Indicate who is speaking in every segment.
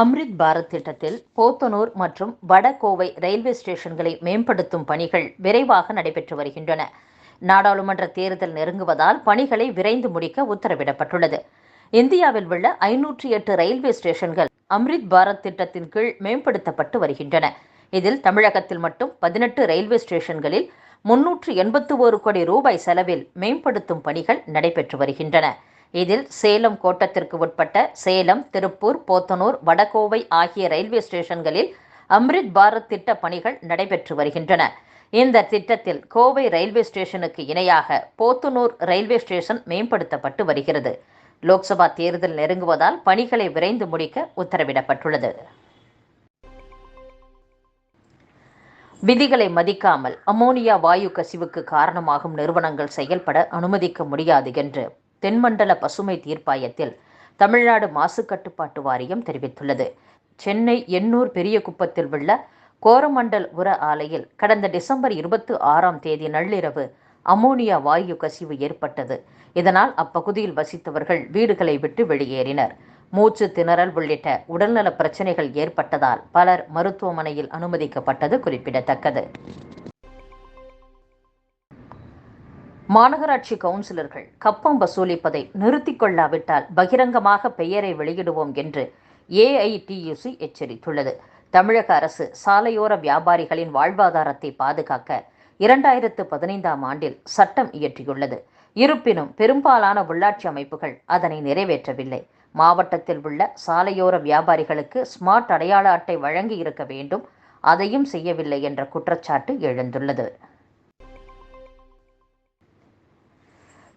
Speaker 1: அம்ரித் பாரத் திட்டத்தில் போத்தனூர் மற்றும் வடகோவை ரயில்வே ஸ்டேஷன்களை மேம்படுத்தும் பணிகள் விரைவாக நடைபெற்று வருகின்றன. நாடாளுமன்ற தேர்தல் நெருங்குவதால் பணிகளை விரைந்து முடிக்க உத்தரவிடப்பட்டுள்ளது. இந்தியாவில் உள்ள ஐநூற்றி எட்டு ரயில்வே ஸ்டேஷன்கள் அம்ரித் பாரத் திட்டத்தின் கீழ் மேம்படுத்தப்பட்டு வருகின்றன. இதில் தமிழகத்தில் மட்டும் பதினெட்டு ரயில்வே ஸ்டேஷன்களில் முன்னூற்று எண்பத்து ஒரு கோடி ரூபாய் செலவில் மேம்படுத்தும் பணிகள் நடைபெற்று வருகின்றன. இதில் சேலம் கோட்டத்திற்கு உட்பட்ட சேலம் திருப்பூர் போத்தனூர் வடகோவை ஆகிய ரயில்வே ஸ்டேஷன்களில் அம்ரித் பாரத் திட்ட பணிகள் நடைபெற்று வருகின்றன. இந்த திட்டத்தில் கோவை ரயில்வே ஸ்டேஷனுக்கு இணையாக போத்தனூர் ரயில்வே ஸ்டேஷன் மேம்படுத்தப்பட்டு வருகிறது. லோக்சபா தேர்தல் நெருங்குவதால் பணிகளை விரைந்து முடிக்க உத்தரவிடப்பட்டுள்ளது. விதிகளை மதிக்காமல் அமோனியா வாயு கசிவுக்கு காரணமாகும் நிறுவனங்கள் செயல்பட அனுமதிக்க முடியாது என்று தென்மண்டல பசுமை தீர்ப்பாயத்தில் தமிழ்நாடு மாசு கட்டுப்பாட்டு வாரியம் தெரிவித்துள்ளது. சென்னை எண்ணூர் பெரிய குப்பத்தில் உள்ள கோரமண்டல் உர ஆலையில் கடந்த டிசம்பர் இருபத்தி ஆறாம் தேதி நள்ளிரவு அமோனியா வாயு கசிவு ஏற்பட்டது. இதனால் அப்பகுதியில் வசித்தவர்கள் வீடுகளை விட்டு வெளியேறினர். மூச்சு திணறல் உள்ளிட்ட உடல்நல பிரச்சனைகள் ஏற்பட்டதால் பலர் மருத்துவமனையில் அனுமதிக்கப்பட்டது குறிப்பிடத்தக்கது. மாநகராட்சி கவுன்சிலர்கள் கப்பம் வசூலிப்பதை நிறுத்திக் கொள்ளாவிட்டால் பகிரங்கமாக பெயரை வெளியிடுவோம் என்று ஏஐடியுசி எச்சரித்துள்ளது. தமிழக அரசு சாலையோர வியாபாரிகளின் வாழ்வாதாரத்தை பாதுகாக்க இரண்டாயிரத்து பதினைந்தாம் ஆண்டில் சட்டம் இயற்றியுள்ளது. இருப்பினும் பெரும்பாலான உள்ளாட்சி அமைப்புகள் அதனை நிறைவேற்றவில்லை. மாவட்டத்தில் உள்ள சாலையோர வியாபாரிகளுக்கு ஸ்மார்ட் அடையாள அட்டை வழங்கி இருக்க வேண்டும். அதையும் செய்யவில்லை என்ற குற்றச்சாட்டு எழுந்துள்ளது.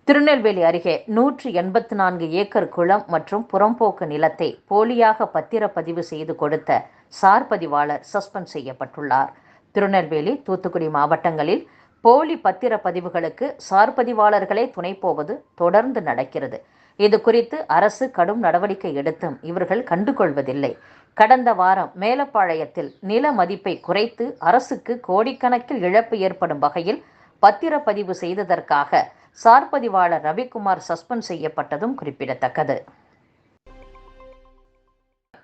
Speaker 1: திருநெல்வேலி அருகே நூற்றி எண்பத்தி நான்கு ஏக்கர் குளம் மற்றும் புறம்போக்கு நிலத்தை போலியாக பத்திரப்பதிவு செய்து கொடுத்த சார் பதிவாளர் சஸ்பெண்ட் செய்யப்பட்டுள்ளார். திருநெல்வேலி தூத்துக்குடி மாவட்டங்களில் போலி பத்திரப்பதிவுகளுக்கு சார் பதிவாளர்களே துணை போவது தொடர்ந்து நடக்கிறது. இது குறித்து அரசு கடும் நடவடிக்கை எடுத்தும் இவர்கள் கண்டுகொள்வதில்லை. கடந்த வாரம் மேலப்பாளையத்தில் நில மதிப்பை குறைத்து அரசுக்கு கோடிக்கணக்கில் இழப்பு ஏற்படும் வகையில் பத்திரப்பதிவு செய்ததற்காக சார்பதிவாளர் ரவிக்குமார் சஸ்பெண்ட் செய்யப்பட்டதும் குறிப்பிடத்தக்கது.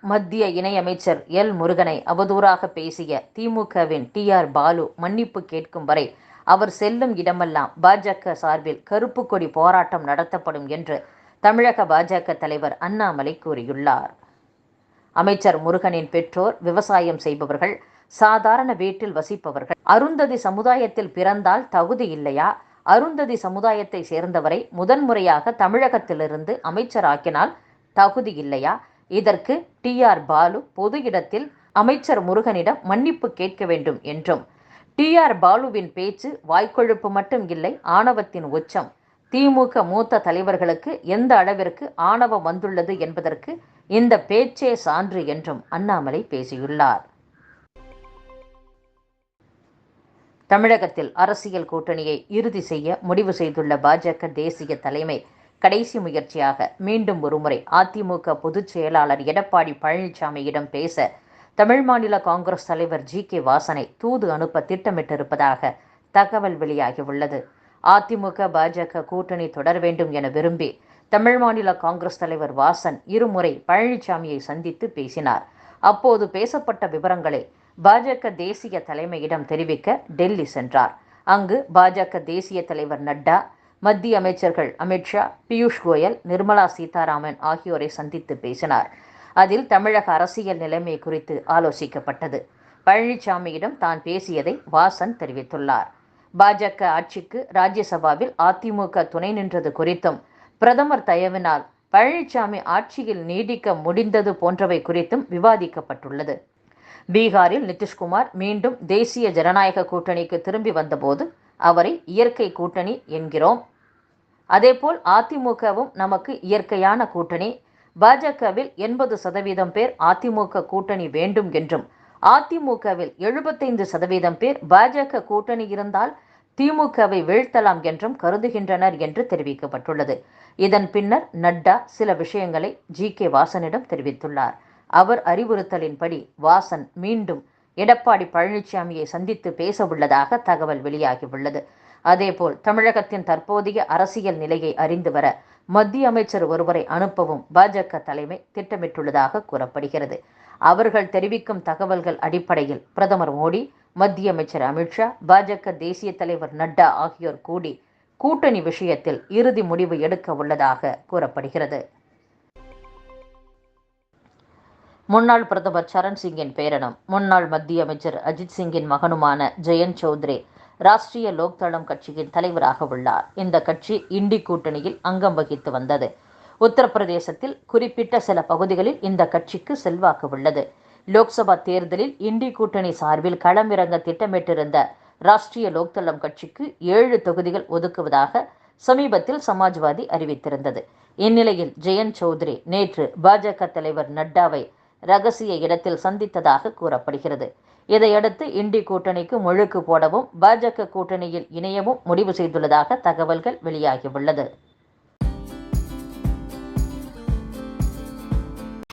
Speaker 1: மத்திய இணையமைச்சர் எல். முருகனை அவதூறாக பேசிய திமுகவின் டி. ஆர். பாலு மன்னிப்பு கேட்கும் வரை அவர் செல்லும் இடமெல்லாம் பாஜக சார்பில் கருப்பு கொடி போராட்டம் நடத்தப்படும் என்று தமிழக பாஜக தலைவர் அண்ணாமலை கூறியுள்ளார். அமைச்சர் முருகனின் பெற்றோர் விவசாயம் செய்பவர்கள் சாதாரண வீட்டில் வசிப்பவர்கள் அருந்ததி சமுதாயத்தில் பிறந்தால் தகுதி இல்லையா? அருந்ததி சமுதாயத்தை சேர்ந்தவரை முதன்முறையாக தமிழகத்திலிருந்து அமைச்சராக்கினால் தகுதி இல்லையா? இதற்கு டி. ஆர். பாலு பொது இடத்தில் அமைச்சர் முருகனிடம் மன்னிப்பு கேட்க வேண்டும் என்றும் டி. ஆர். பாலுவின் பேச்சு வாய்க்கொழுப்பு மட்டும் இல்லை ஆணவத்தின் உச்சம். திமுக மூத்த தலைவர்களுக்கு எந்த அளவிற்கு ஆணவம் வந்துள்ளது என்பதற்கு இந்த பேச்சே சான்று என்றும் அண்ணாமலை பேசியுள்ளார். தமிழகத்தில் அரசியல் கூட்டணியை இறுதி செய்ய முடிவு செய்துள்ள பாஜக தேசிய தலைமை கடைசி முயற்சியாக மீண்டும் ஒருமுறை அதிமுக பொதுச் செயலாளர் எடப்பாடி பழனிசாமியிடம் பேச தமிழ் மாநில காங்கிரஸ் தலைவர் ஜி கே வாசனை தூது அனுப்ப திட்டமிட்டிருப்பதாக தகவல் வெளியாகியுள்ளது. அதிமுக பாஜக கூட்டணி தொடர வேண்டும் என விரும்பி தமிழ் மாநில காங்கிரஸ் தலைவர் வாசன் இருமுறை பழனிசாமியை சந்தித்து பேசினார். அப்போது பேசப்பட்ட விவரங்களை பாஜக தேசிய தலைமையிடம் தெரிவிக்க டெல்லி சென்றார். அங்கு பாஜக தேசிய தலைவர் நட்டா மத்திய அமைச்சர்கள் அமித்ஷா பியூஷ் கோயல் நிர்மலா சீதாராமன் ஆகியோரை சந்தித்து பேசினார். அதில் தமிழக அரசியல் நிலைமை குறித்து ஆலோசிக்கப்பட்டது. பழனிசாமியிடம் தான் பேசியதை வாசன் தெரிவித்துள்ளார். பாஜக ஆட்சிக்கு ராஜ்யசபாவில் அதிமுக துணை நின்றது குறித்தும் பிரதமர் தயவினால் பழனிசாமி ஆட்சியில் நீடிக்க முடிந்தது போன்றவை குறித்தும் விவாதிக்கப்பட்டுள்ளது. பீகாரில் நிதிஷ்குமார் மீண்டும் தேசிய ஜனநாயக கூட்டணிக்கு திரும்பி வந்தபோது அவரை இயற்கை கூட்டணி என்கிறோம். அதேபோல் அதிமுகவும் நமக்கு இயற்கையான கூட்டணி. பாஜகவில் எண்பது சதவீதம் பேர் அதிமுக கூட்டணி வேண்டும் என்றும் அதிமுகவில் எழுபத்தைந்து சதவீதம் பேர் பாஜக கூட்டணி இருந்தால் திமுகவை வீழ்த்தலாம் என்றும் கருதுகின்றனர் என்று தெரிவிக்கப்பட்டுள்ளது. இதன் பின்னர் நட்டா சில விஷயங்களை ஜி கே வாசனிடம் தெரிவித்துள்ளார். அவர் அறிவுறுத்தலின்படி வாசன் மீண்டும் எடப்பாடி பழனிசாமியை சந்தித்து பேச உள்ளதாக தகவல் வெளியாகியுள்ளது. அதேபோல் தமிழகத்தின் தற்போதைய அரசியல் நிலையை அறிந்து வர மத்திய அமைச்சர் ஒருவரை அனுப்பவும் பாஜக தலைமை திட்டமிட்டுள்ளதாக கூறப்படுகிறது. அவர்கள் தெரிவிக்கும் தகவல்கள் அடிப்படையில் பிரதமர் மோடி மத்திய அமைச்சர் அமித்ஷா பாஜக தேசிய தலைவர் நட்டா ஆகியோர் கூடி கூட்டணி விஷயத்தில் இறுதி முடிவு எடுக்க உள்ளதாக கூறப்படுகிறது. முன்னாள் பிரதமர் சரண் சிங்கின் பேரனும் முன்னாள் மத்திய அமைச்சர் அஜித் சிங்கின் மகனுமான ஜெயந்த் சௌத்ரி ராஷ்டிரிய லோக்தளம் கட்சியின் தலைவராக உள்ளார். இந்த கட்சி இண்டி கூட்டணியில் அங்கம் வகித்து வந்தது. உத்தரப்பிரதேசத்தில் குறிப்பிட்ட சில பகுதிகளில் இந்த கட்சிக்கு செல்வாக்கு உள்ளது. லோக்சபா தேர்தலில் இண்டி கூட்டணி சார்பில் களமிறங்க திட்டமிட்டிருந்த ராஷ்டிரிய லோக்தளம் கட்சிக்கு ஏழு தொகுதிகள் ஒதுக்குவதாக சமீபத்தில் சமாஜ்வாதி அறிவித்திருந்தது. இந்நிலையில் ஜெயந்த் சௌத்ரி நேற்று பாஜக தலைவர் நட்டாவை ரகசிய இடத்தில் சந்தித்ததாக கூறப்படுகிறது. இதையடுத்து இண்டி கூட்டணிக்கு முழுக்கு போடவும் பாஜக கூட்டணியில் இணையவும் முடிவு செய்துள்ளதாக தகவல்கள் வெளியாகியுள்ளது.